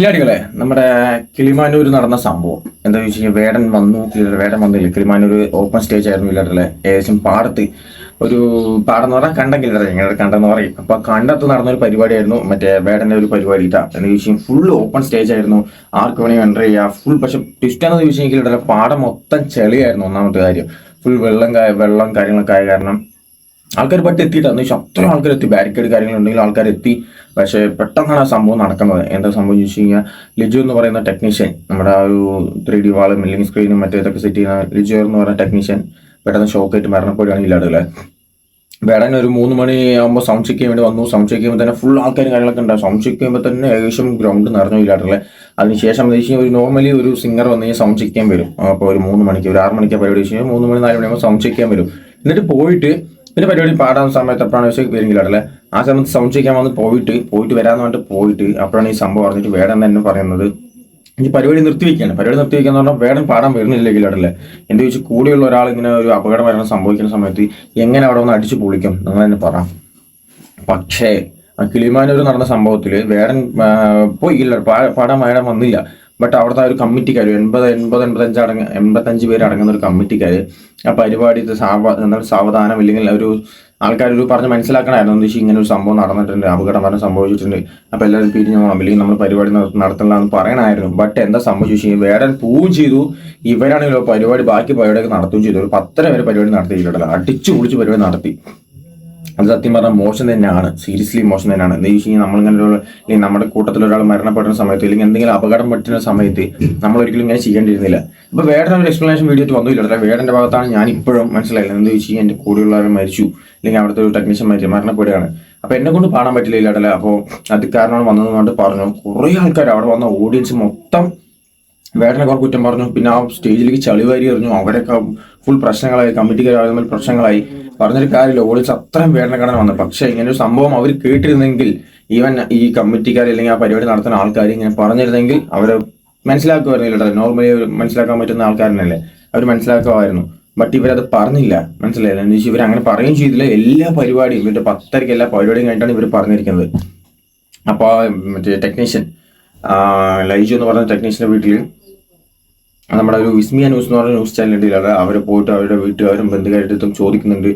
കില്ലാടികളെ നമ്മുടെ കിളിമാനൂർ നടന്ന സംഭവം. എന്താ വെച്ച് കഴിഞ്ഞാൽ വേടൻ വന്നു വേടൻ വന്നില്ല? കിളിമാനൂർ ഓപ്പൺ സ്റ്റേജ് ആയിരുന്നു കില്ലാടിലെ ഏകദേശം പാടത്ത് ഒരു പാടം എന്ന് പറഞ്ഞാൽ കണ്ടം കില്ലറ ഞങ്ങളുടെ കണ്ടെന്ന് പറയും. അപ്പൊ കണ്ടത്ത് നടന്ന ഒരു പരിപാടിയായിരുന്നു. മറ്റേ വേടന്റെ ഒരു പരിപാടി ഇട്ടാ എന്ന് ചോദിച്ചാൽ ഫുൾ ഓപ്പൺ സ്റ്റേജ് ആയിരുന്നു. ആർക്ക് വേണമെങ്കിൽ എന്റർ ചെയ്യാം. ഫുൾ പക്ഷെ ട്വിസ്റ്റ് എന്ന് ചോദിച്ചു കഴിഞ്ഞാൽ കില്ലാടിലെ പാടം മൊത്തം ചെളിയായിരുന്നു ഒന്നാമത്തെ കാര്യം. ഫുൾ വെള്ളം വെള്ളം കാര്യങ്ങളൊക്കെ ആയ കാരണം ആൾക്കാർ പെട്ട് എത്തിയിട്ടാണ് വെച്ചാൽ അത്രയും ആൾക്കാർ എത്തി. ബാരിക്കേഡ് കാര്യങ്ങളുണ്ടെങ്കിൽ ആൾക്കാർ എത്തി. പക്ഷേ പെട്ടെന്നാണ് സംഭവം നടക്കുന്നത്. എന്താ സംഭവം ചോദിച്ചു കഴിഞ്ഞാൽ ലിജു എന്ന് പറയുന്ന ടെക്നീഷ്യൻ നമ്മുടെ ആ ഒരു ത്രീ ഡി വാളും മില്ലിംഗ് സ്ക്രീനും മറ്റേ ഇതൊക്കെ സെറ്റ് ചെയ്യുന്ന ലിജു എന്ന് പറയുന്ന ടെക്നീഷ്യൻ പെട്ടെന്ന് ഷോക്കായിട്ട് മരണപ്പെടുകയാണ് ഇല്ലാടുകളെ വേടൻ ഒരു മൂന്ന് മണി ആകുമ്പോൾ സൗണ്ട് ചെക്ക് ചെയ്യാൻ വേണ്ടി വന്നു. സൗണ്ട് ചെക്ക് ചെയ്യുമ്പോൾ തന്നെ ഫുൾ ആൾക്കാരും കാര്യങ്ങളൊക്കെ ഉണ്ടാവും സൗണ്ട് ചെക്ക് ചെയ്യുമ്പോൾ തന്നെ ഏകദേശം ഗ്രൗണ്ട് നിറഞ്ഞു ഇല്ലാട്ടുള്ളത് അതിനുശേഷം ഒരു നോർമലി ഒരു സിംഗർ വന്നു കഴിഞ്ഞാൽ സൗണ്ട് ചെക്ക് ചെയ്യാൻ വരും. അപ്പോൾ ഒരു മൂന്ന് മണിക്ക് ഒരു ആറ് മണിക്ക് പരിപാടി വെച്ച് കഴിഞ്ഞാൽ മൂന്ന് മണി നാല് മണിയാകുമ്പോൾ സൗണ്ട് ചെക്ക് ചെയ്യാൻ വരും. എന്നിട്ട് പോയിട്ട് പിന്നെ പരിപാടി പാടാൻ സമയത്ത് എപ്പോഴാണ് വെച്ചാൽ വരുന്നില്ലാട്ടല്ലേ ആ സമയത്ത് സൗണ്ട് ചെയ്യാൻ വന്ന് പോയിട്ട് പോയിട്ട് വരാന്ന് പറഞ്ഞിട്ട് പോയിട്ട് അപ്പോഴാണ് ഈ സംഭവം അറിഞ്ഞിട്ട് വേടൻ തന്നെ പറയുന്നത്. ഈ പരിപാടി നിർത്തി വെക്കുകയാണ്. പരിപാടി നിർത്തി എന്ന് പറഞ്ഞാൽ വേടൻ പാടാൻ വരുന്നില്ലെങ്കിൽ അടല്ലേ എന്റെ വെച്ച് കൂടെയുള്ള ഒരാൾ ഇങ്ങനെ ഒരു അപകടം വരണം സംഭവിക്കുന്ന സമയത്ത് എങ്ങനെ അവിടെ ഒന്ന് അടിച്ചു പൊളിക്കും? നിങ്ങൾ തന്നെ പറ. പക്ഷേ കിളിമാനൂർ നടന്ന സംഭവത്തിൽ വേടൻ പോയില്ല പാടാൻ വേടൻ വന്നില്ല. ബട്ട് അവിടുത്തെ ഒരു കമ്മിറ്റിക്കാർ എൺപത് എൺപത് എൺപത്തഞ്ച് അടങ്ങ എൺപത്തഞ്ച് പേര് അടങ്ങുന്ന ഒരു കമ്മിറ്റിക്കാർ ആ പരിപാടി സാവ എന്താണ് സാവധാനം ഇല്ലെങ്കിൽ ഒരു ആൾക്കാർ ഒരു പറഞ്ഞ് മനസ്സിലാക്കണമായിരുന്നു. എന്താ വെച്ചാൽ ഇങ്ങനെ ഒരു സംഭവം നടന്നിട്ടുണ്ട് അപകടം പറഞ്ഞ് സംഭവിച്ചിട്ടുണ്ട്. അപ്പോൾ എല്ലാവരും പിരിഞ്ഞു പോകണം അല്ലെങ്കിൽ നമ്മൾ പരിപാടി നടത്തണമെന്ന് എന്ന് പറയണമായിരുന്നു. ബട്ട് എന്താ സംഭവിച്ചു കഴിഞ്ഞാൽ വേടൻ പോവുകയും ചെയ്തു. ഇവരാണെങ്കിലും പരിപാടി ബാക്കി പരിപാടിയൊക്കെ നടത്തുകയും ചെയ്തു. ഒരു പത്തര വരെ പരിപാടി നടത്തിയിട്ടുണ്ടല്ലോ അടിച്ചു പൊളിച്ച് പരിപാടി നടത്തി. അത് സത്യം പറഞ്ഞാൽ മോശം തന്നെയാണ്. സീരിയസ്ലി മോശം തന്നെയാണ്. എന്താ വെച്ച് കഴിഞ്ഞാൽ നമ്മളിങ്ങനെ ഒരു നമ്മുടെ കൂട്ടത്തിൽ ഒരാൾ മരണപ്പെടുന്ന സമയത്ത് അല്ലെങ്കിൽ എന്തെങ്കിലും അപകടം പറ്റുന്ന സമയത്ത് നമ്മൾ ഒരിക്കലും ഇങ്ങനെ ചെയ്യേണ്ടിയിരുന്നില്ല. ഇപ്പൊ വേടൻ ഒരു എക്സ്പ്ലനേഷൻ വീഡിയോ വന്നില്ല വേടന്റെ ഭാഗത്താണ് ഞാൻ ഇപ്പോഴും മനസ്സിലായില്ല. എന്താ വെച്ച് കഴിഞ്ഞാൽ എന്റെ കൂടെയുള്ളവർ മരിച്ചു അല്ലെങ്കിൽ അവിടുത്തെ ഒരു ടെക്നീഷ്യൻ മരിച്ചു മരണപ്പെടുകയാണ്. അപ്പൊ എന്നെ കൊണ്ട് പാടാൻ പറ്റില്ല ഇല്ലാടല്ലേ അപ്പോൾ അത് കാരണമാണ് വന്നതെന്ന് പറഞ്ഞു. കുറേ ആൾക്കാർ അവിടെ വന്ന ഓഡിയൻസ് മൊത്തം വേടനെ കുറെ കുറ്റം പറഞ്ഞു. പിന്നെ ആ സ്റ്റേജിലേക്ക് ചളി വാരി എറിഞ്ഞു. അവരൊക്കെ ഫുൾ പ്രശ്നങ്ങളായി. കമ്മിറ്റിക്കാരും പ്രശ്നങ്ങളായി. പറഞ്ഞൊരു കാര്യമില്ല. ഓളിച്ച് അത്രയും വേടനെ കാണാൻ വന്നത് പക്ഷേ ഇങ്ങനെ ഒരു സംഭവം അവർ കേട്ടിരുന്നെങ്കിൽ ഈവൻ ഈ കമ്മിറ്റിക്കാർ അല്ലെങ്കിൽ ആ പരിപാടി നടത്തുന്ന ആൾക്കാർ ഇങ്ങനെ പറഞ്ഞിരുന്നെങ്കിൽ അവരെ മനസ്സിലാക്കുമായിരുന്നില്ല നോർമലി മനസ്സിലാക്കാൻ പറ്റുന്ന ആൾക്കാരനല്ലേ? അവർ മനസ്സിലാക്കുമായിരുന്നു. ബട്ട് ഇവരത് പറഞ്ഞില്ല. മനസ്സിലായില്ല. എന്ന് വെച്ചാൽ ഇവർ അങ്ങനെ പറയുകയും ചെയ്തില്ല. എല്ലാ പരിപാടിയും ഇവരുടെ പത്തരയ്ക്ക് എല്ലാ പരിപാടിയും കഴിഞ്ഞിട്ടാണ് ഇവർ പറഞ്ഞിരിക്കുന്നത്. അപ്പോൾ മറ്റേ ടെക്നീഷ്യൻ ലൈജു എന്ന് പറഞ്ഞ ടെക്നീഷ്യന്റെ വീട്ടിൽ നമ്മുടെ ഒരു വിസ്മിയ ന്യൂസ് എന്ന് പറഞ്ഞ ന്യൂസ് ഉണ്ടല്ലോ അവർ പോയിട്ട് അവരുടെ വീട്ടുകാരും ബന്ധുക്കാരുടെ ചോദിക്കുന്നുണ്ട്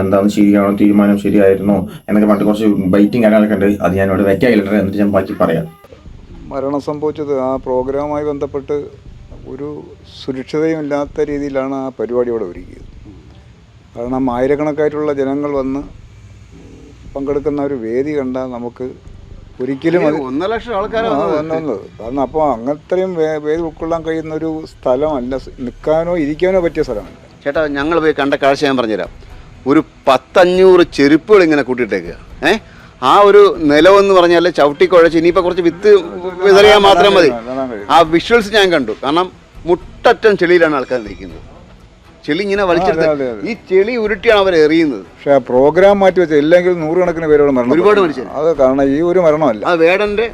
എന്താണ് ശരിയാണോ തീരുമാനം ശരിയായിരുന്നോ എന്നൊക്കെ പറഞ്ഞിട്ട് കുറച്ച് ബൈറ്റിംഗ് കാര്യങ്ങളൊക്കെ ഉണ്ട്. അത് ഞാൻ ഇവിടെ വെക്കായില്ല എന്നിട്ട് ഞാൻ ബാക്കി പറയാം. മരണം സംഭവിച്ചത് ആ പ്രോഗ്രാമുമായി ബന്ധപ്പെട്ട് ഒരു സുരക്ഷിതയും ഇല്ലാത്ത രീതിയിലാണ് ആ പരിപാടി ഇവിടെ ഒരുക്കിയത്. കാരണം ആയിരക്കണക്കായിട്ടുള്ള ജനങ്ങൾ വന്ന് പങ്കെടുക്കുന്ന ഒരു വേദി കണ്ടാൽ നമുക്ക് ഒരിക്കലും ഒന്നര ലക്ഷം ആൾക്കാരെ കാരണം അപ്പോൾ അങ്ങനത്തെയും പേര് വേദി ഉൾക്കൊള്ളാൻ കഴിയുന്ന ഒരു സ്ഥലമല്ല നിൽക്കാനോ ഇരിക്കാനോ പറ്റിയ സ്ഥലമല്ല. ചേട്ടാ ഞങ്ങൾ പോയി കണ്ട കാഴ്ച ഞാൻ പറഞ്ഞുതരാം. ഒരു പത്തഞ്ഞൂറ് ചെരുപ്പുകൾ ഇങ്ങനെ കൂട്ടിയിട്ടേക്കുക ഏ? ആ ഒരു നിലമെന്ന് പറഞ്ഞാൽ ചവിട്ടി കുഴച്ച് ഇനിയിപ്പോൾ കുറച്ച് വിത്ത് വിതറിയാൽ മാത്രം മതി. ആ വിഷ്വൽസ് ഞാൻ കണ്ടു. കാരണം മുട്ടറ്റം ചെളിയിലാണ് ആൾക്കാർ നിൽക്കുന്നത്. ചെളി ഇങ്ങനെ വലിച്ചെടുത്ത്. ഈ ചെളി ഉരുട്ടിയാണ് അവർ എറിയുന്നത്. പക്ഷെ ആ പ്രോഗ്രാം മാറ്റി വെച്ച ഇല്ലെങ്കിൽ നൂറുകണക്കിന് പേരോട് മരണം. ഒരുപാട് മനുഷ്യർ. അത് കാരണം ഈ ഒരു മരണമല്ല. ആ വേടന്റെ.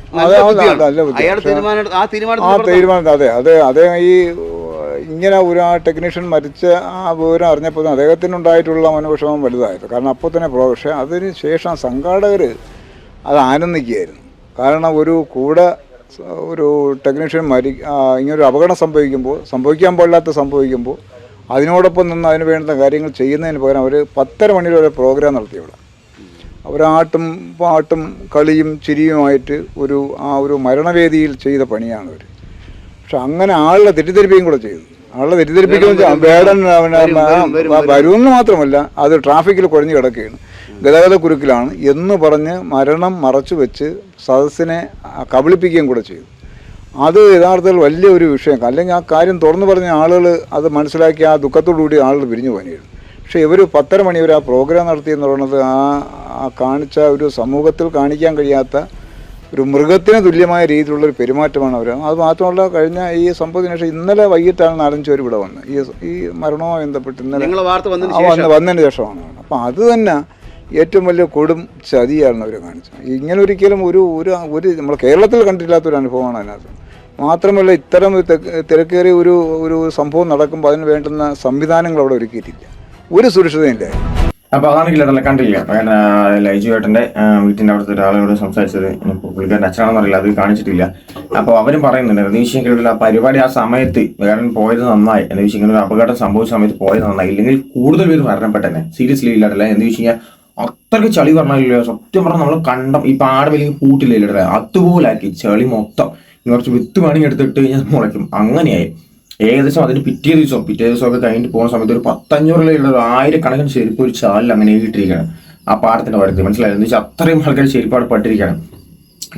അയാൾ തീരുമാനം ആ തീരുമാനം അതെ അതെ അതെ ഈ ഇങ്ങനെ ഒരു ആ ടെക്നീഷ്യൻ മരിച്ച ആ വിവരം അറിഞ്ഞപ്പോൾ അദ്ദേഹത്തിനുണ്ടായിട്ടുള്ള മനോവിഷമം വലുതായിരുന്നു. കാരണം അപ്പോൾ തന്നെ പക്ഷേ അതിന് ശേഷം സംഘാടകർ അത് ആനന്ദിക്കുകയായിരുന്നു. കാരണം ഒരു കൂടെ ഒരു ടെക്നീഷ്യൻ മരി ഇങ്ങനൊരു അപകടം സംഭവിക്കുമ്പോൾ സംഭവിക്കാൻ പാടില്ലാത്ത സംഭവിക്കുമ്പോൾ അതിനോടൊപ്പം നിന്ന് അതിന് വേണ്ട കാര്യങ്ങൾ ചെയ്യുന്നതിന് പകരം അവർ പത്തര മണിയുടെ ഒരു പ്രോഗ്രാം നടത്തി ഇവിടെ അവരാട്ടും പാട്ടും കളിയും ചിരിയുമായിട്ട് ഒരു ആ ഒരു മരണവേദിയിൽ ചെയ്ത പണിയാണ് അവർ പക്ഷെ അങ്ങനെ ആളുടെ തെറ്റിദ്ധരിപ്പിക്കുകയും കൂടെ ചെയ്തു. ആളുടെ തെറ്റിദ്ധരിപ്പിക്കുന്ന വേടൻ വരുമെന്ന് മാത്രമല്ല അത് ട്രാഫിക്കിൽ കുഴഞ്ഞു കിടക്കുകയാണ്. ഗതാഗത കുരുക്കിലാണ് എന്ന് പറഞ്ഞ് മരണം മറച്ചു വെച്ച് സദസ്സിനെ കബളിപ്പിക്കുകയും കൂടെ ചെയ്തു. അത് യഥാർത്ഥത്തിൽ വലിയ ഒരു വിഷയം. അല്ലെങ്കിൽ ആ കാര്യം തുറന്നു പറഞ്ഞ ആളുകൾ അത് മനസ്സിലാക്കി ആ ദുഃഖത്തോടുകൂടി ആളുകൾ പിരിഞ്ഞു പോകുന്നു പക്ഷേ ഇവർ പത്തര മണി വരെ ആ പ്രോഗ്രാം നടത്തി എന്ന് പറയുന്നത് ആ ആ കാണിച്ച ഒരു സമൂഹത്തിൽ കാണിക്കാൻ കഴിയാത്ത ഒരു മൃഗത്തിന് തുല്യമായ രീതിയിലുള്ള ഒരു പെരുമാറ്റമാണ് അവർ അത് മാത്രമല്ല കഴിഞ്ഞ ഈ സംഭവത്തിന് ശേഷം ഇന്നലെ വൈകിട്ടാണ് നാലഞ്ച് പേര് ഇവിടെ വന്നത് ഈ ഈ മരണവുമായി ബന്ധപ്പെട്ട് ഇന്നലെ വന്ന് വന്നതിന് ശേഷമാണ്. അപ്പം അത് തന്നെ ഏറ്റവും വലിയ കൊടും ചതിയാണ് അവർ കാണിച്ചത്. ഇങ്ങനെ ഒരിക്കലും ഒരു ഒരു ഒരു നമ്മൾ കേരളത്തിൽ കണ്ടില്ലാത്തൊരു അനുഭവമാണ് അതിനകത്ത്. മാത്രമല്ല ഇത്തരം തിരക്കേറിയ ഒരു ഒരു സംഭവം നടക്കുമ്പോൾ അതിന് വേണ്ടുന്ന സംവിധാനങ്ങൾ അവിടെ ഒരുക്കിയിട്ടില്ല. ഒരു സുരക്ഷിതയില്ല അപ്പൊ അതാണ് കില്ലറല്ല കണ്ടില്ല. ലൈജു ഏട്ടന്റെ വീട്ടിന്റെ അവിടുത്തെ ഒരാളോട് സംസാരിച്ചത്. പുള്ളിക്കാരന്റെ അച്ഛനാണെന്ന് അറിയില്ല അത് കാണിച്ചിട്ടില്ല. അപ്പൊ അവരും പറയുന്നുണ്ട് രതീഷ് കില്ലറിൽ ആ പരിപാടി ആ സമയത്ത് വേറെ പോയത് നന്നായി. എന്ന് ഇങ്ങനെ ഒരു അപകടം സംഭവിച്ച സമയത്ത് പോയത് നന്നായി. ഇല്ലെങ്കിൽ കൂടുതൽ പേര് മരണപ്പെട്ടെന്നെ സീരിയസ്ലി ഇല്ലാട്ടില്ല? എന്ന് വെച്ച് അത്രയ്ക്ക് ചളി പറഞ്ഞില്ല സത്യം പറഞ്ഞാൽ നമ്മൾ കണ്ടം ഈ പാട വലിയ പൂട്ടില്ല ഇല്ലാട്ടില്ല അതുപോലെ ആക്കി ചളി മൊത്തം. കുറച്ച് വിത്ത് വേണമെങ്കിൽ എടുത്തിട്ട് കഴിഞ്ഞാൽ മുളയ്ക്കും. അങ്ങനെയായി. ഏകദേശം അതിന് പിറ്റേ ദിവസം പിറ്റേ ദിവസം ഒക്കെ കഴിഞ്ഞിട്ട് പോകുന്ന സമയത്ത് ഒരു പത്തഞ്ഞൂറിലുള്ള ഒരു ആയിരക്കണക്കിന് ചെരുപ്പ് ഒരു ചാലിൽ അങ്ങനെ ഇട്ടിരിക്കുകയാണ്. ആ പാടത്തിന്റെ വഴക്ക് മനസ്സിലായത് എന്ന് വെച്ചാൽ അത്രയും ആൾക്കാർ ചെരുപ്പാട് പട്ടിരിക്കുകയാണ്.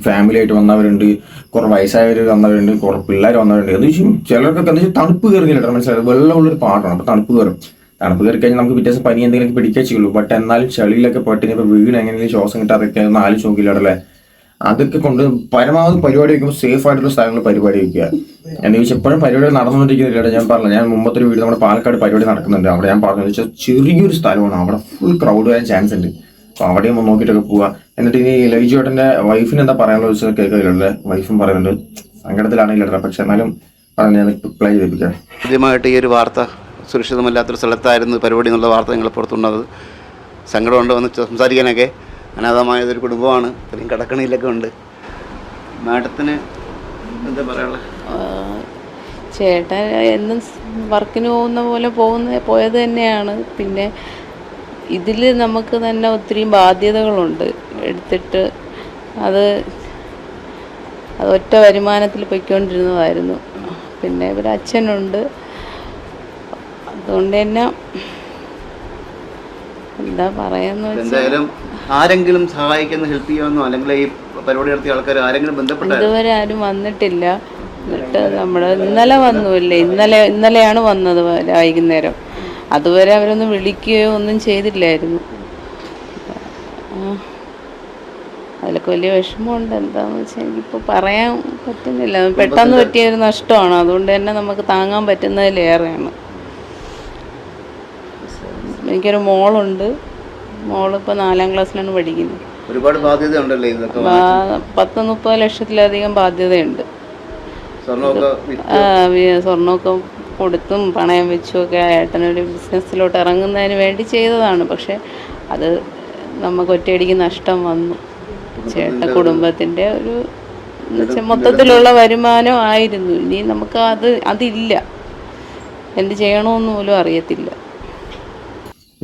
ഫാമിലി ആയിട്ട് വന്നവരുണ്ട് കുറെ വയസ്സായവർ വന്നവരുണ്ട് കുറെ പിള്ളേർ വന്നവരുണ്ട്. എന്ന് വെച്ചാൽ ചിലർക്കൊക്കെ എന്താ വെച്ചാൽ തണുപ്പ് കയറുന്നില്ല മനസ്സിലായത് വെള്ളമുള്ളൊരു പാട്ടാണ് അപ്പോൾ തണുപ്പ് കയറും. തണുപ്പ് കയറി കഴിഞ്ഞാൽ നമുക്ക് പിറ്റേ ദിവസം പനി എന്തെങ്കിലും പിടിക്കാൻ ചെയ്യുള്ളൂ. ബട്ട് എന്നാലും ചെളിയിലൊക്കെ പെട്ടിനിപ്പോൾ വീണ് എങ്ങനെയെങ്കിലും ശ്വാസം കിട്ടാതൊക്കെ ഒന്ന് ആലോചിച്ച് നോക്കില്ലടല്ലേ അതൊക്കെ കൊണ്ട് പരമാവധി പരിപാടി വെക്കുമ്പോൾ സേഫ് ആയിട്ടുള്ള സ്ഥലങ്ങൾ പരിപാടി വെക്കുക. എന്ന് വെച്ചാൽ എപ്പോഴും പരിപാടി നടന്നുകൊണ്ടിരിക്കുന്നില്ല ഞാൻ പറഞ്ഞു ഞാൻ മുമ്പത്തെ ഒരു വീട് നമ്മുടെ പാലക്കാട് പരിപാടി നടക്കുന്നുണ്ട്. അവിടെ ഞാൻ പറഞ്ഞു വെച്ചാൽ ചെറിയൊരു സ്ഥലമാണ്. അവിടെ ഫുൾ ക്രൗഡ് വരാൻ ചാൻസ് ഉണ്ട്. അപ്പോൾ അവിടെയും ഒന്ന് നോക്കിയിട്ടൊക്കെ പോവാ. എന്നിട്ട് ഇനി ലൈജു ഏട്ടന്റെ വൈഫിന് എന്താ പറയാനുള്ള വെച്ചാൽ കേൾക്കില്ലേ വൈഫും പറയുന്നുണ്ട് സങ്കടത്തിലാണെങ്കിലും പക്ഷെ എന്നാലും പറഞ്ഞു ഞാൻ പ്ലേ ചെയ്തിപ്പിക്കാം ആദ്യമായിട്ട് ഈ ഒരു വാർത്ത സുരക്ഷിതമല്ലാത്തൊരു സ്ഥലത്തായിരുന്നു പരിപാടി എന്നുള്ള വാർത്ത നിങ്ങൾ പുറത്തുണ്ടത് സങ്കടമുണ്ട് വന്ന് സംസാരിക്കാനൊക്കെ? അനാഥമായതൊരു കുടുംബമാണ്. ഇത്രയും കടക്കണിയിലൊക്കെ ഉണ്ട്. മാഡത്തിന് എന്താ പറയാനുള്ളത് ചേട്ടൻ എന്നും വർക്കിന് പോകുന്ന പോലെ പോകുന്ന പോയത് തന്നെയാണ്. പിന്നെ ഇതിൽ നമുക്ക് തന്നെ ഒത്തിരി ബാധ്യതകളുണ്ട്. എടുത്തിട്ട് അത് അത് ഒറ്റ വരുമാനത്തിൽ പൊയ്ക്കൊണ്ടിരുന്നതായിരുന്നു. പിന്നെ ഇവിടെ അച്ഛനുണ്ട്. അതുകൊണ്ട് തന്നെ എന്താ പറയാന്ന് വെച്ചാൽ ആരെങ്കിലും സഹായിക്കുന്ന ഹെൽപ്പ് ചെയ്യാമെന്നോ അല്ലെങ്കിൽ ഈ പരിപാടി നടത്തിയ ആൾക്കാർ ആരെങ്കിലും ബന്ധപ്പെട്ടോ ഇതുവരെ ആരും വന്നിട്ടില്ല. എന്നിട്ട് നമ്മൾ ഇന്നലെ വന്നുമില്ലേ ഇന്നലെ ഇന്നലെയാണ് വന്നത് വൈകുന്നേരം. അതുവരെ അവരൊന്നും വിളിക്കുകയോ ഒന്നും ചെയ്തില്ലായിരുന്നു. അതിലൊക്കെ വലിയ വിഷമമുണ്ട്. എന്താന്ന് വെച്ചാൽ എനിക്കിപ്പോൾ പറയാൻ പറ്റുന്നില്ല. പെട്ടെന്ന് പറ്റിയ ഒരു നഷ്ടമാണ്. അതുകൊണ്ട് തന്നെ നമുക്ക് താങ്ങാൻ പറ്റുന്നതിലേറെയാണ് എനിക്കൊരു മോളുണ്ട്. മോളിപ്പോൾ നാലാം ക്ലാസ്സിലാണ് പഠിക്കുന്നത്. ഒരുപാട് ബാധ്യത ഉണ്ടല്ലേ ഇതൊക്കെ പത്ത് മുപ്പത് ലക്ഷത്തിലധികം ബാധ്യതയുണ്ട്. സ്വർണമൊക്കെ കൊടുത്തും പണയം വെച്ചും ഒക്കെ ഏട്ടനൊരു ബിസിനസ്സിലോട്ട് ഇറങ്ങുന്നതിന് വേണ്ടി ചെയ്തതാണ്. പക്ഷെ അത് നമുക്ക് ഒറ്റയടിക്ക് നഷ്ടം വന്നു. ചേട്ട കുടുംബത്തിന്റെ ഒരു മൊത്തത്തിലുള്ള വരുമാനം ആയിരുന്നു. ഇനി നമുക്ക് അത് അതില്ല. എന്ത് ചെയ്യണമെന്ന് പോലും അറിയത്തില്ല.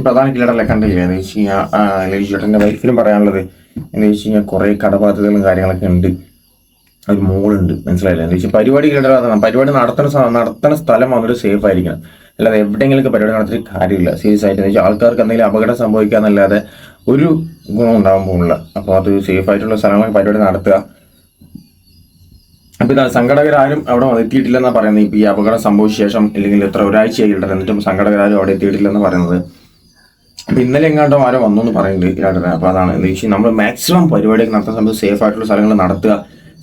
പ്രധാന കില്ലറല്ലേ കണ്ടില്ലേ? എന്ന് വെച്ച് കഴിഞ്ഞാൽ ലേഡി ചേട്ടന്റെ വൈഫിലും പറയാനുള്ളത് എന്ന് വെച്ച് കഴിഞ്ഞാൽ കുറേ കടബാധ്യതകളും കാര്യങ്ങളൊക്കെ ഉണ്ട്. ഒരു മോളുണ്ട് മനസ്സിലായില്ലേ? എന്ന് വെച്ചാൽ പരിപാടി കില്ലറ പരിപാടി നടത്തുന്ന നടത്തുന്ന സ്ഥലം വന്നിട്ട് സേഫ് ആയിരിക്കണം. അല്ലാതെ എവിടെയെങ്കിലും പരിപാടി നടത്തിയിട്ട് കാര്യമില്ല. സീരിയസ് ആയിട്ട് എന്ന് വെച്ചാൽ ആൾക്കാർക്ക് എന്തെങ്കിലും അപകടം സംഭവിക്കാന്നല്ലാതെ ഒരു ഗുണം ഉണ്ടാവാൻ പോകുന്നില്ല. അപ്പോൾ അത് സേഫ് ആയിട്ടുള്ള സ്ഥലങ്ങളിൽ പരിപാടി നടത്തുക. അപ്പോൾ ഇതാണ് സംഘടകരാരും അവിടെ എത്തിയിട്ടില്ലെന്നാണ് പറയുന്നത്. ഇപ്പം ഈ അപകടം സംഭവിച്ച ശേഷം അല്ലെങ്കിൽ എത്ര ഒരാഴ്ചയായി ഇടത് എന്നിട്ടും സംഘടകരാരും അവിടെ എത്തിയിട്ടില്ലെന്ന് പറയുന്നത്. ഇന്നലെ എങ്ങാണ്ടോ ആരോ വന്നു എന്ന് പറയുന്നുണ്ട് അപ്പൊ അതാണ്. എന്താ വെച്ചാൽ നമ്മൾ മാക്സിമം പരിപാടിയൊക്കെ നടത്തുന്ന സമയത്ത് സേഫ് ആയിട്ടുള്ള സ്ഥലങ്ങൾ നടത്തുക.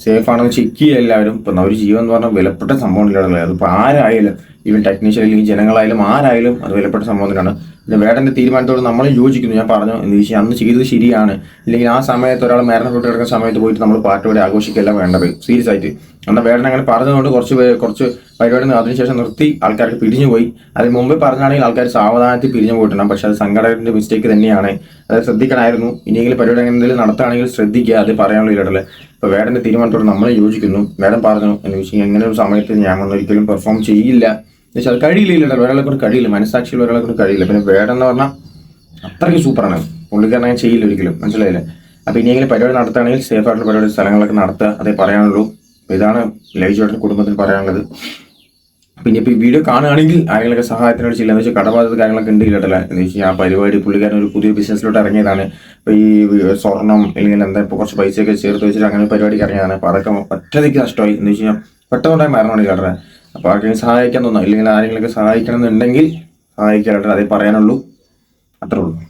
സേഫ് ആണെന്ന് ചെക്ക് ചെയ്യുക എല്ലാവരും ഇപ്പൊ ഒരു ജീവൻ എന്ന് പറഞ്ഞാൽ വിലപ്പെട്ട സംഭവം ഇല്ലാതെ അതിപ്പോ ആരായാലും ഈവൻ ടെക്നീഷ്യൻ അല്ലെങ്കിൽ ജനങ്ങളായാലും ആരായാലും അത് വിലപ്പെട്ട സംഭവം തന്നെയാണ്. വേടന്റെ തീരുമാനത്തോട് നമ്മൾ യോജിക്കുന്നു. ഞാൻ പറഞ്ഞു വെച്ചാൽ അന്ന് ചെയ്തത് ശരിയാണ്. അല്ലെങ്കിൽ ആ സമയത്ത് ഒരാൾ മരണപ്പെട്ട് കിടക്കുന്ന സമയത്ത് പോയിട്ട് നമ്മൾ പാർട്ടിയോടെ ആഘോഷിക്കല്ല വേണ്ടത്. സീരിയസ് ആയിട്ട്. എന്നാൽ വേടൻ അങ്ങനെ പറഞ്ഞതുകൊണ്ട് കുറച്ച് കുറച്ച് പരിപാടി അതിനുശേഷം നിർത്തി ആൾക്കാർക്ക് പിരിഞ്ഞു പോയി. അതിന് മുമ്പ് പറഞ്ഞാണെങ്കിൽ ആൾക്കാർ സാവധാനത്തിൽ പിരിഞ്ഞു പോയിട്ടുണ്ടാകും പക്ഷെ അത് സംഘടകരുടെ മിസ്റ്റേക്ക് തന്നെയാണ്. അത് ശ്രദ്ധിക്കണമായിരുന്നു. ഇനിയെങ്കിലും പരിപാടി എന്തെങ്കിലും നടത്തുകയാണെങ്കിൽ ശ്രദ്ധിക്കുക. അത് പറയാനുള്ള ഇടല്ലേ. ഇപ്പൊ വേടന്റെ തീരുമാനത്തോട് നമ്മൾ യോജിക്കുന്നു. വേടൻ പറഞ്ഞു എന്ന് വെച്ചാൽ എങ്ങനെ ഒരു സമയത്ത് ഞാൻ ഒന്നും ഒരിക്കലും പെർഫോം ചെയ്യില്ല. എന്ന് വെച്ചാൽ അത് കഴിയില്ല ഇല്ലല്ലോ ഒരാളെ കൊണ്ട് കഴിയില്ല. മനസ്സാക്ഷിയിൽ ഒരാളെ കൊണ്ട് കഴിയില്ല. പിന്നെ വേടെന്ന് എന്ന് പറഞ്ഞാൽ അത്രയ്ക്ക് സൂപ്പറാണ് പുള്ളിക്കാരൻ അങ്ങനെ ചെയ്യില്ല ഒരിക്കലും. മനസ്സിലായില്ലേ? അപ്പോൾ ഇനിയെങ്കിലും പരിപാടി നടത്തുകയാണെങ്കിൽ സേഫ് ആയിട്ടുള്ള പരിപാടി സ്ഥലങ്ങളൊക്കെ നടത്തുക. അതേ പറയാനുള്ളൂ. ഇതാണ് ലൈവ് ചേട്ടൻ കുടുംബത്തിന് പറയാനുള്ളത്. പിന്നെ ഇപ്പോൾ ഈ വീഡിയോ കാണുകയാണെങ്കിൽ ആരെങ്കിലൊക്കെ സഹായത്തിനോട് ചെയ്യില്ല. എന്ന് വെച്ചാൽ കടബാധ്യത കാര്യങ്ങളൊക്കെ ഉണ്ട് ഇല്ലട്ടല്ല എന്ന് വെച്ചാൽ ആ പരിപാടി പുള്ളിക്കാരൻ ഒരു പുതിയ ബിസിനസ്സിലോട്ട് ഇറങ്ങിയതാണ്. ഇപ്പോൾ ഈ സ്വർണം അല്ലെങ്കിൽ എന്താ ഇപ്പോൾ കുറച്ച് പൈസയൊക്കെ ചേർത്ത് വെച്ചിട്ട് അങ്ങനെ പരിപാടിക്ക് ഇറങ്ങിയതാണ്. അപ്പോൾ അതൊക്കെ ഒറ്റയ്ക്ക് നഷ്ടമായി. എന്ന് വെച്ച് കഴിഞ്ഞാൽ പെട്ടെന്നുണ്ടായി മരണമാണ് കേട്ടത്. അപ്പൊ ആർക്കെങ്കിലും സഹായിക്കാൻ തോന്നുന്നു. ഇല്ലെങ്കിൽ ആരെങ്കിലുമൊക്കെ സഹായിക്കണം എന്നുണ്ടെങ്കിൽ സഹായിക്കാനായിട്ട് അതേ പറയാനുള്ളൂ. അത്രേ ഉള്ളൂ.